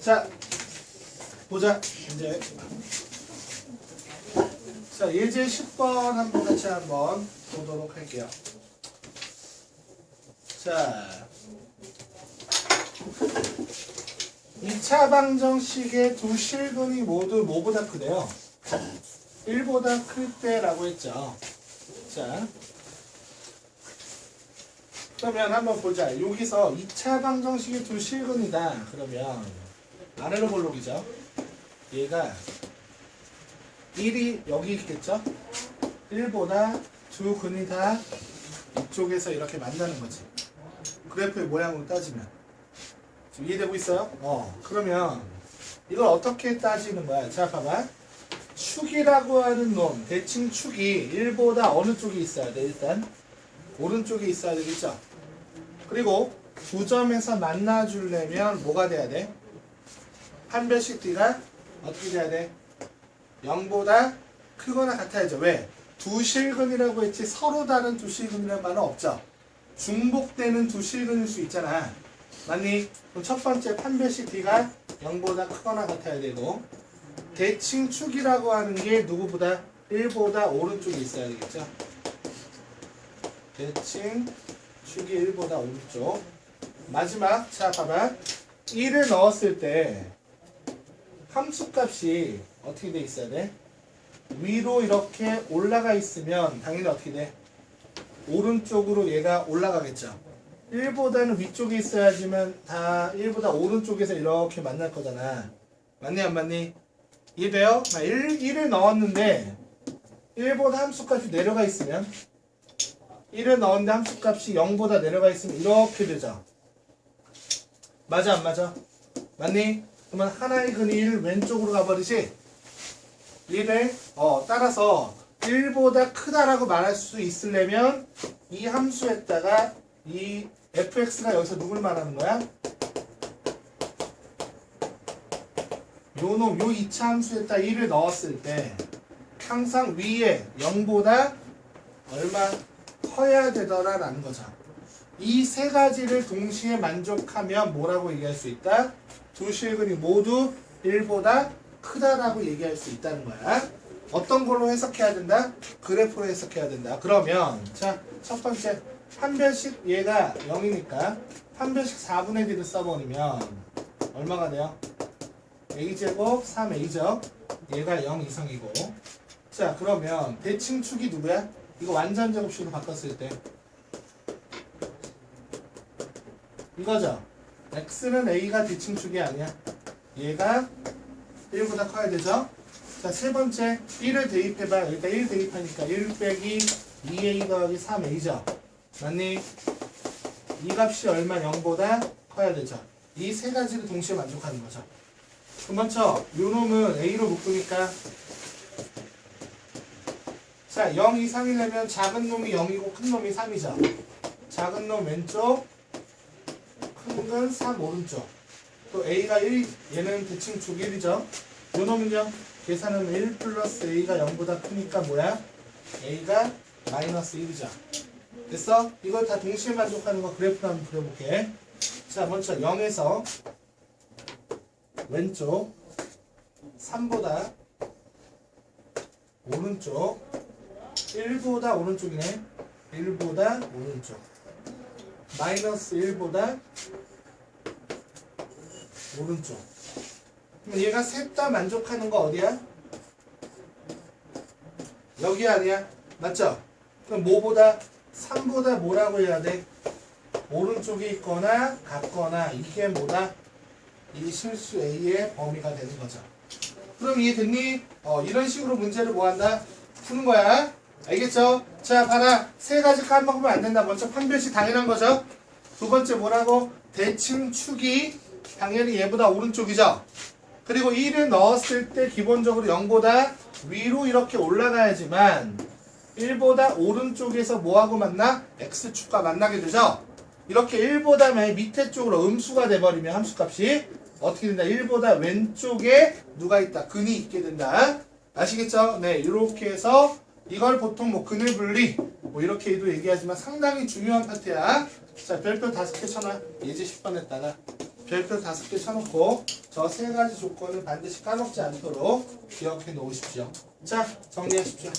자, 보자. 이제. 자, 예제 10번 한번 같이 한번 보도록 할게요. 자. 2차 방정식의 두 실근이 모두 뭐보다 크대요? 1보다 클 때라고 했죠. 자. 그러면 한번 보자. 여기서 2차 방정식의 두 실근이다. 그러면 아래로 볼록이죠. 얘가 1이 여기 있겠죠? 1보다 두 근이 다 이쪽에서 이렇게 만나는 거지. 그래프의 모양으로 따지면. 지금 이해되고 있어요? 어. 그러면 이걸 어떻게 따지는 거야? 자, 봐봐. 축이라고 하는 놈, 대칭 축이 1보다 어느 쪽에 있어야 돼, 일단? 오른쪽에 있어야 되겠죠? 그리고 두 점에서 만나주려면 뭐가 돼야 돼? 한 별씩 뒤가 어떻게 돼야 돼? 0보다 크거나 같아야죠. 왜? 두 실근이라고 했지 서로 다른 두 실근이라는 말은 없죠. 중복되는 두 실근일 수 있잖아. 맞니? 그럼 첫 번째 판별식 D가 0보다 크거나 같아야 되고 대칭 축이라고 하는 게 누구보다 1보다 오른쪽에 있어야 되겠죠. 대칭 축이 1보다 오른쪽 마지막 자 봐봐 1을 넣었을 때 함수값이 어떻게 돼 있어야 돼? 위로 이렇게 올라가 있으면 당연히 어떻게 돼? 오른쪽으로 얘가 올라가겠죠. 1보다는 위쪽에 있어야지만 다 1보다 오른쪽에서 이렇게 만날 거잖아. 맞니 안 맞니? 이해돼요? 나 1, 1을 넣었는데 1보다 함수값이 내려가 있으면 1을 넣었는데 함수값이 0보다 내려가 있으면 이렇게 되죠. 맞아 안 맞아? 맞니? 그러면 하나의 1 왼쪽으로 가버리지? 얘를 어, 따라서 1보다 크다라고 말할 수 있으려면 이 함수에다가 이 fx가 여기서 누굴 말하는 거야? 요놈 요 2차 함수에다 1을 넣었을 때 항상 위에 0보다 얼마 커야 되더라 라는 거죠. 이 세 가지를 동시에 만족하면 뭐라고 얘기할 수 있다? 두 실근이 모두 1보다 크다라고 얘기할 수 있다는 거야. 어떤 걸로 해석해야 된다? 그래프로 해석해야 된다. 그러면 자, 첫 번째 판별식 얘가 0이니까 판별식 4분의 D를 써버리면 얼마가 돼요? A제곱 3A죠. 얘가 0 이상이고 자 그러면 대칭축이 누구야? 이거 완전 제곱식으로 바꿨을 때 이거죠. X는 A가 대칭축이 아니야. 얘가 1보다 커야 되죠. 자, 세 번째 1을 대입해봐. 일단 1 대입하니까 1 빼기 2A 더하기 3A죠. 맞니? 이 값이 얼마 0보다 커야 되죠. 이 세 가지를 동시에 만족하는 거죠. 그럼 먼저 요 놈은 A로 묶으니까 자, 0 이상이려면 작은 놈이 0이고 큰 놈이 3이죠. 작은 놈 왼쪽, 큰건3 오른쪽. 또 A가 1, 얘는 대칭 축 1이죠. 요 놈은요, 계산은 1 플러스 A가 0보다 크니까 뭐야? A가 마이너스 1이죠. 됐어? 이걸 다 동시에 만족하는 거 그래프로 한번 그려볼게. 자, 먼저 0에서 왼쪽 3보다 오른쪽 1보다 오른쪽이네 1보다 오른쪽 마이너스 1보다 오른쪽 그럼 얘가 셋 다 만족하는 거 어디야? 여기 아니야? 맞죠? 그럼 뭐보다 3보다 뭐라고 해야 돼? 오른쪽에 있거나 같거나 이게 뭐다? 이 실수 A의 범위가 되는 거죠. 그럼 이해됐니? 어, 이런 식으로 문제를 뭐 한다? 푸는 거야. 알겠죠? 자, 봐라. 세 가지 까먹으면 안 된다. 먼저 판별식 당연한 거죠. 두 번째 뭐라고? 대칭 축이 당연히 얘보다 오른쪽이죠. 그리고 1을 넣었을 때 기본적으로 0보다 위로 이렇게 올라가야지만 1보다 오른쪽에서 뭐하고 만나? X축과 만나게 되죠. 이렇게 1보다 맨 밑에 쪽으로 음수가 돼버리면 함수값이 어떻게 된다? 1보다 왼쪽에 누가 있다? 근이 있게 된다. 아시겠죠? 네, 이렇게 해서 이걸 보통 뭐 근을 분리 뭐 이렇게도 얘기하지만 상당히 중요한 파트야. 자, 별표 다섯 개 쳐놔. 예제 10번 했다가 별표 다섯 개 쳐놓고 저 세 가지 조건을 반드시 까먹지 않도록 기억해 놓으십시오. 자, 정리하십시오.